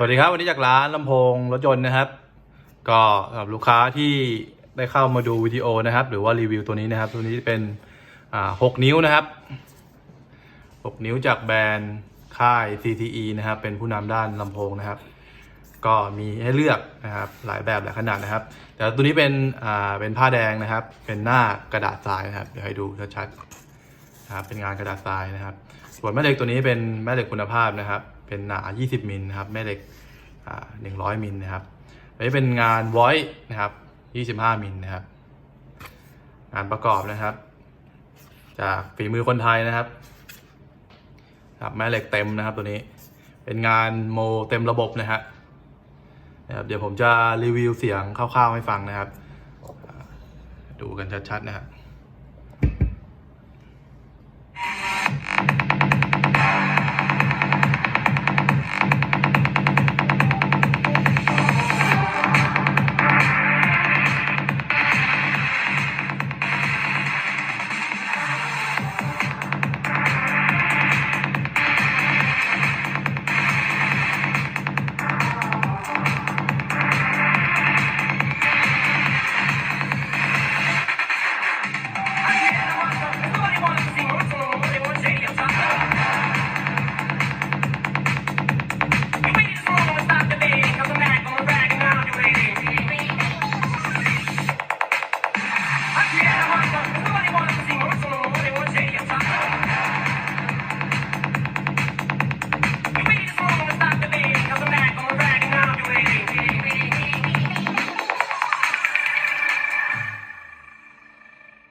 สวัสดีครับวันนี้จากร้านลำโพงรถยนต์นะครับ ก็สำหรับลูกค้าที่ได้เข้ามาดูวิดีโอนะครับ หรือว่ารีวิวตัวนี้นะครับ ตัวนี้เป็นอ่า6นิ้วนะครับ6นิ้วจากแบรนด์ค่าย CTE นะครับ เป็นผู้นำด้านลำโพงนะครับ ก็มีให้เลือกนะครับหลายแบบหลายขนาดนะครับ แต่ตัวนี้เป็นอ่าเป็นผ้าแดงนะครับ เป็นหน้ากระดาษทรายนะครับเดี๋ยวให้ดูชัดๆนะครับเป็นงานกระดาษทรายนะครับ ส่วนแม่เหล็กตัวนี้เป็นแม่เหล็กคุณภาพนะครับ เป็นหนา 20 มิลนะครับแม่เหล็กอ่า100มิลนะครับอันนี้เป็นงาน voice นะครับ 25 มิลนะครับ งานประกอบนะครับ จากฝีมือคนไทยนะครับครับแม่เหล็กเต็มนะครับตัวนี้เป็นงานโมเต็มระบบนะฮะนะครับเดี๋ยวผมจะรีวิวเสียงคร่าวๆให้ฟังนะครับ ดูกันชัดๆนะครับ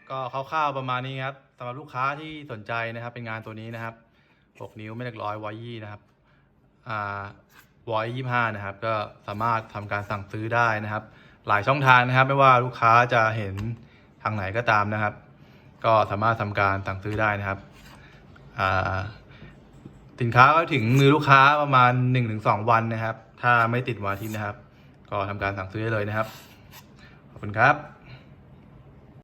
ก็คร่าวๆประมาณนี้ครับสำหรับลูกค้าที่สนใจนะครับ เป็นงานตัวนี้นะครับ 6 นิ้วไม่เล็กร้อยวอยี่นะครับอ่าวอยยี่ห้านะครับ ก็สามารถทำการสั่งซื้อได้นะครับ หลายช่องทางนะครับ ไม่ว่าลูกค้าจะเห็นทางไหนก็ตามนะครับ ก็สามารถทำการสั่งซื้อได้นะครับอ่าสินค้าก็ถึงมือลูกค้าประมาณ 1-2 วันนะครับ ถ้าไม่ติดวันอาทิตย์นะครับ ก็ทำการสั่งซื้อได้เลยนะครับ ขอบคุณครับ